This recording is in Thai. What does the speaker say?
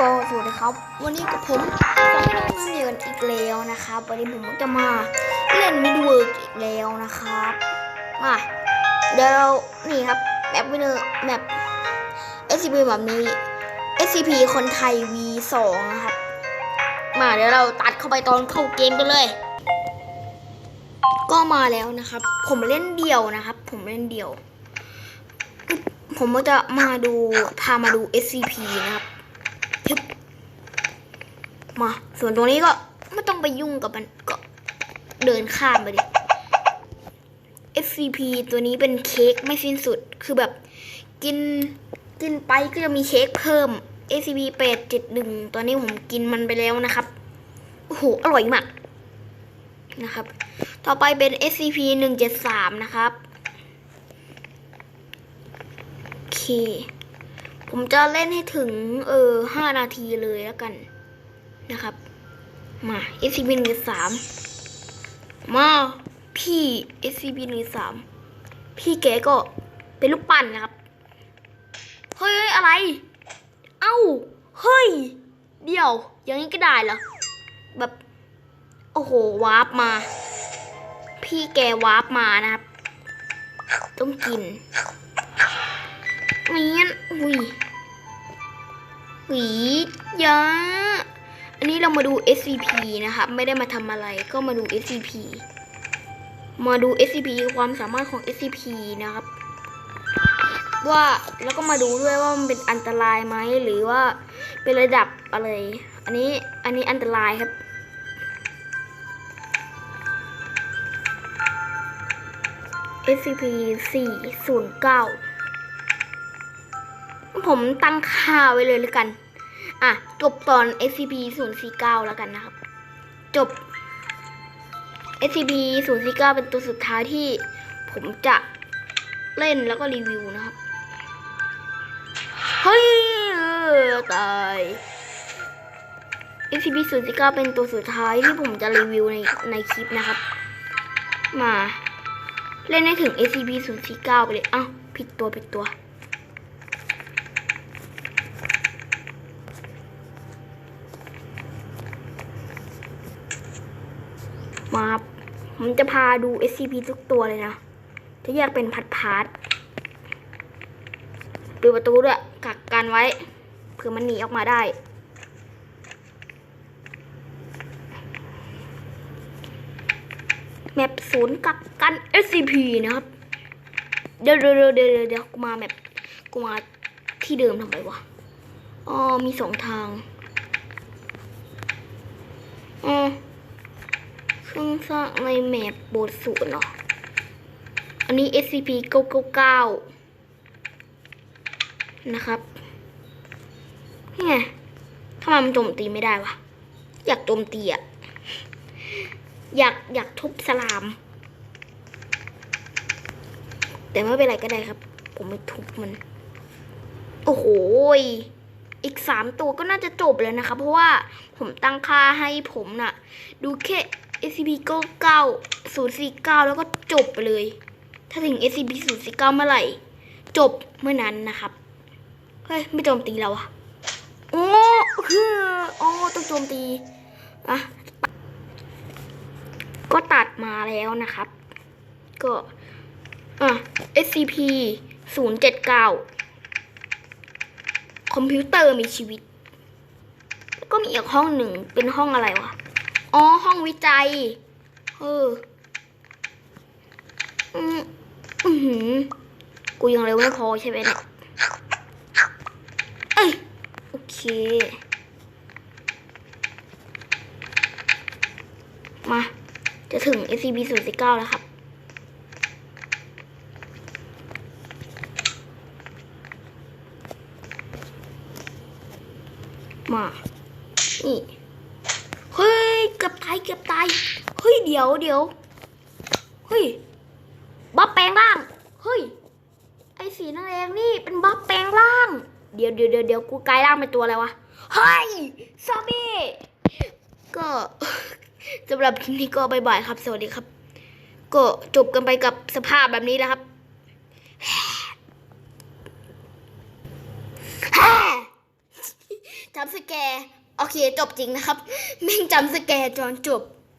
ก็สวัสดีครับ วันนี้กับผมสองพี่น้องน้ำเยือนอีกแล้วนะครับ วันนี้ผมจะมาเล่นมิดเวิร์กอีกแล้วนะครับมาเดี๋ยวนี่ครับแมปวินเนอร์แมป SCP แบบนี้ SCP คนไทย V2 นะครับ มาเดี๋ยวเราตัดเข้าไปตอนเข้าเกมกันเลย ก็มาแล้วนะครับ ผมเล่นเดี่ยวนะครับ ผมเล่นเดี่ยว ผมก็จะมาดูพามาดู SCP นะครับ มา ส่วนตรงนี้ก็ไม่ต้องไปยุ่งกับมันก็เดินข้ามไปดิ SCP ตัวนี้เป็นเค้กไม่สิ้นสุด คือแบบกินกินไปก็จะมีเค้กเพิ่ม SCP 871ตัวนี้ผมกินมันไปแล้วนะครับ โอ้โห อร่อยมาก นะครับ ต่อไปเป็น SCP 173นะครับ โอเค ผมจะเล่นให้ถึง เออห้านาทีเลยแล้วกัน นะครับ มา SCP หนึ่งสามมาพี่ SCP หนึ่งสามพี่แกก็เป็นลูกปั่นนะครับ เฮ้ยอะไร เอ้า เฮ้ย เดี๋ยว อย่างนี้ก็ได้เหรอ แบบ โอ้โห วาร์ปมา พี่แกวาร์ปมานะครับ ต้องกินเมียนอุ้ยหวียา อันนี้เรามาดู SCP นะคะไม่ได้มาทำอะไรก็มาดู SCP มาดู SCP ความสามารถของ SCP นะครับ ว่าแล้วก็มาดูด้วยว่ามันเป็นอันตรายไหมหรือว่าเป็นระดับอะไร อันนี้อันนี้อันตรายครับ SCP 409ผมตั้งค่าไว้เลยแล้วกัน อะ จบตอน SCP 049แล้วกันนะครับ จบ SCP 049เป็นตัวสุดท้ายที่ผมจะเล่นแล้วก็รีวิวนะครับ เฮ้ยตาย SCP 049เป็นตัวสุดท้ายที่ผมจะรีวิวในในคลิปนะครับ มา เล่นให้ถึง SCP 049ไปเลย เอ้า ผิดตัว ผิดตัว มาครับผมจะพาดู SCP ทุกตัวเลยนะ จะแยกเป็นพัดพาร์ทปิดประตูด้วยกักกันไว้เผื่อมันหนีออกมาได้ แมปศูนย์กักกัน SCP นะครับ เดี๋ยวเดี๋ยวเดี๋ยวเดี๋ยวกูมาแมปกูมาที่เดิมทำไมวะ อ๋อ มีสองทางอ๋อ เครื่องสร้างในแมปโบสถ์ศูนเหรออันนี้ SCP 999 นะครับนี่ไงทำไมมันโจมตีไม่ได้วะ อยากโจมตีอะอยากอยากทุบสลาม แต่ไม่เป็นไรก็ได้ครับ ผมไม่ทุบมัน โอ้โหอีกสามตัวก็น่าจะจบแล้วนะคะ เพราะว่าผมตั้งค่าให้ผมน่ะ ดูแค่ SCP 99 049 แล้วก็จบไปเลย ถ้าถึง SCP 049 เมื่อไหร่ จบเมื่อนั้นนะครับ เฮ้ย ไม่โจมตีเราอะโอ้คือโอ้ต้องโจมตีอะก็ตัดมาแล้วนะครับ ก็อะ SCP 079 คอมพิวเตอร์มีชีวิต ก็มีอีกห้องหนึ่งเป็นห้องอะไรวะ อ๋อ ห้องวิจัย เออ อืมอือหือกูยังเร็วไม่พอใช่ไหมเนี่ยเอ้ย โอเค มา จะถึง SCP 0 9แล้วครับมา นี่ กือบตายเกือบตาย เฮ้ยเดี๋ยวเดี๋ยวเฮ้ยบัฟแปลงร่าง เฮ้ย ไอสีนั่นเองนี่เป็นบัฟแปลงร่าง เดี๋ยวเดี๋ยวเดี๋ยวเดี๋ยวกูกลายร่างเป็นตัวอะไรวะ เฮ้ยซอมบี้ ก็สำหรับคลิปนี้ก็บายบายครับ สวัสดีครับ ก็จบกันไปกับสภาพแบบนี้แล้วครับแฮ่จำสแกร์ เคจบจริงนะครับ แม่งจำสแกร์ตอนจบ